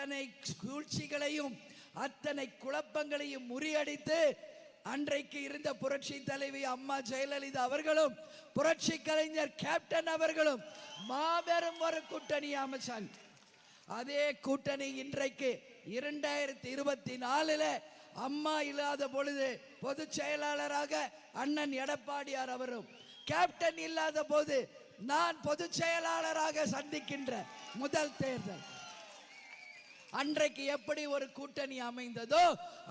அத்தனை சூழ்ச்சிகளையும் அத்தனை குழப்பங்களையும் முறியடித்து அன்றைக்கு இருந்த புரட்சி தலைவி அம்மா ஜெயலலிதா அவர்களும் புரட்சி கலைஞர் கேப்டன் அவர்களும் மாபெரும் ஒரு கூட்டணி அமைச்சாங்க. அதே கூட்டணி இன்றைக்கு இரண்டாயிரத்தி இருபத்தி நாலுல அம்மா இல்லாத பொழுது பொதுச் செயலாளராக அண்ணன் எடப்பாடியார் அவரும் கேப்டன் இல்லாத போது நான் பொதுச் செயலாளராக சந்திக்கின்ற முதல் தேர்தல். அன்றைக்கு எப்படி ஒரு கூட்டணி அமைந்ததோ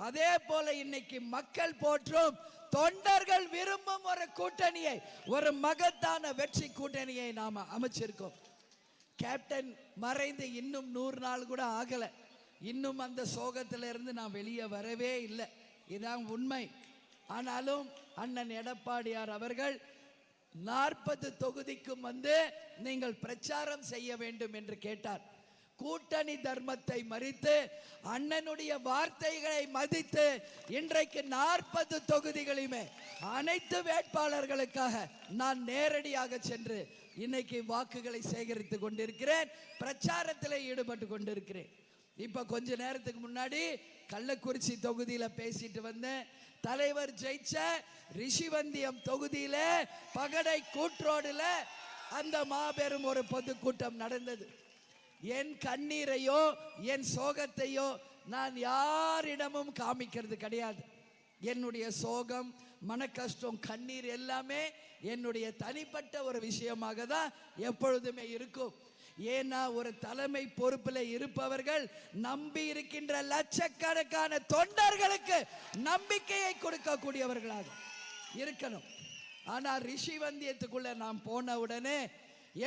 அதே போல இன்னைக்கு மக்கள் போற்றும் தொண்டர்கள் விரும்பும் ஒரு கூட்டணியை ஒரு மகத்தான வெற்றி கூட்டணியை நாம அமைச்சிருக்கோம். கேப்டன் மறைந்து இன்னும் நூறு நாள் கூட ஆகல. இன்னும் அந்த சோகத்துல இருந்து நான் வெளியே வரவே இல்லை. இதான் உண்மை. ஆனாலும் அண்ணன் எடப்பாடியார் அவர்கள் நாற்பது தொகுதிக்கும் வந்து நீங்கள் பிரச்சாரம் செய்ய வேண்டும் என்று கேட்டார். கூட்டணி தர்மத்தை மறித்து அண்ணனுடைய வார்த்தைகளை மதித்து இன்றைக்கு நாற்பது தொகுதிகளையுமே அனைத்து வேட்பாளர்களுக்காக நான் நேரடியாக சென்று இன்னைக்கு வாக்குகளை சேகரித்து கொண்டிருக்கிறேன். பிரச்சாரத்தில் ஈடுபட்டு கொண்டிருக்கிறேன். இப்ப கொஞ்ச நேரத்துக்கு முன்னாடி கள்ளக்குறிச்சி தொகுதியில பேசிட்டு வந்தேன். தலைவர் ஜெயிச்ச ரிஷிவந்தியம் தொகுதியில பகடை கூற்றோடுல அந்த மாபெரும் ஒரு பொதுக்கூட்டம் நடந்தது. என் கண்ணீரையோ என் சோகத்தையோ நான் யாரிடமும் காமிக்கிறது கிடையாது. என்னுடைய சோகம் மன கஷ்டம் கண்ணீர் எல்லாமே என்னுடைய தனிப்பட்ட ஒரு விஷயமாக தான் எப்பொழுதுமே இருக்கும். ஏன்னா ஒரு தலைமை பொறுப்பில் இருப்பவர்கள் நம்பி இருக்கின்ற லட்சக்கணக்கான தொண்டர்களுக்கு நம்பிக்கையை கொடுக்கக்கூடியவர்களாக இருக்கணும். ஆனால் ரிஷி வந்தியத்துக்குள்ள நாம் போன உடனே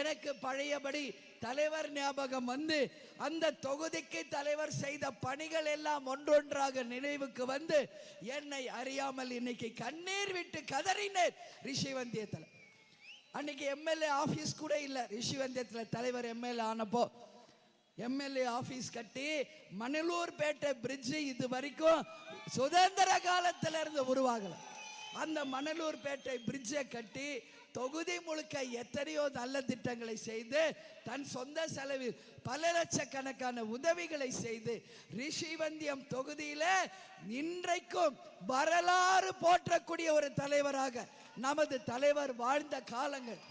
எனக்கு பழையபடி தலைவர் ஞாபகம் வந்து அந்த தொகுதிக்கு தலைவர் செய்த பணிகள் எல்லாம் ஒன்றொன்றாக நினைவுக்கு வந்து என்னை அறியாமல் இன்னைக்கு கண்ணீர் விட்டு கதறினேன் ரிஷிவந்தியத்தில் அன்னைக்கு எம்எல்ஏ ஆஃபீஸ் கூட இல்லை. ரிஷிவந்தியத்தில் தலைவர் எம்எல்ஏ ஆனப்போ எம்எல்ஏ ஆஃபீஸ் கட்டி மணலூர்பேட்டை பிரிட்ஜு இது வரைக்கும் சுதந்திர காலத்திலிருந்து இருந்து அந்த மணலூர்பேட்டை பிரிட்ஜை கட்டி தொகுதி முழுக்க எத்தனையோ நல்ல திட்டங்களை செய்து தன் சொந்த செலவில் பல லட்சக்கணக்கான உதவிகளை செய்து ரிஷிவந்தியம் தொகுதியில இன்றைக்கும் வரலாறு போற்றக்கூடிய ஒரு தலைவராக நமது தலைவர் வாழ்ந்த காலங்கள்.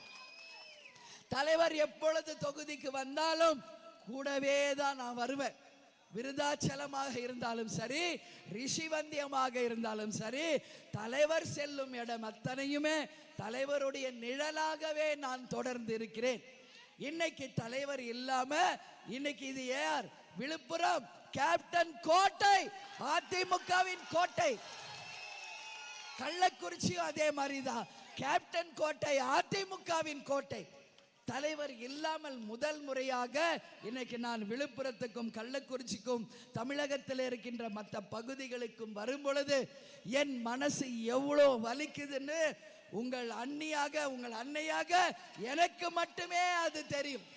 தலைவர் எப்பொழுது தொகுதிக்கு வந்தாலும் கூடவே தான் நான் வருவேன். விருதாச்சலமாக இருந்தாலும் சரி ரிஷிவந்தியமாக இருந்தாலும் சரி தலைவர் செல்லும் இடம் அத்தனையுமே தலைவருடைய நிழலாகவே நான் தொடர்ந்து இருக்கிறேன். இன்னைக்கு தலைவர் இல்லாம இன்னைக்கு இது யார்? விழுப்புரம் கேப்டன் கோட்டை அதிமுகவின் கோட்டை. கள்ளக்குறிச்சியும் அதே மாதிரிதான். கேப்டன் கோட்டை அதிமுகவின் கோட்டை. தலைவர் இல்லாமல் முதல் முறையாக இன்னைக்கு நான் விழுப்புரத்துக்கும் கள்ளக்குறிச்சிக்கும் தமிழகத்தில் இருக்கின்ற மற்ற பகுதிகளுக்கும் வரும் பொழுது என் மனசு எவ்வளோ வலிக்குதுன்னு உங்கள் அண்ணியாக உங்கள் அன்னையாக எனக்கு மட்டுமே அது தெரியும்.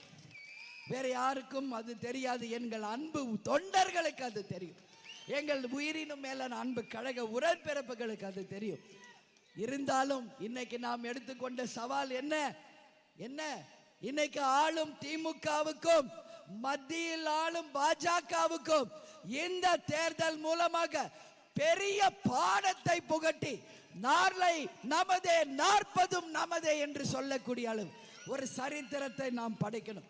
வேற யாருக்கும் அது தெரியாது. எங்கள் அன்பு தொண்டர்களுக்கு அது தெரியும். எங்கள் உயிரினும் மேலான அன்பு கழக உடற்பிறப்புகளுக்கு அது தெரியும். இருந்தாலும் இன்னைக்கு நாம் எடுத்துக்கொண்ட சவால் என்ன? என்ன? இன்னைக்கு ஆளும் திமுகவுக்கும் மத்தியில் ஆளும் பாஜகவுக்கும் இந்த தேர்தல் மூலமாக பெரிய பாடத்தை புகட்டி நாளை நமதே நாற்பதும் நமதே என்று சொல்லக்கூடிய அளவு ஒரு சரித்திரத்தை நாம் படைக்கணும்.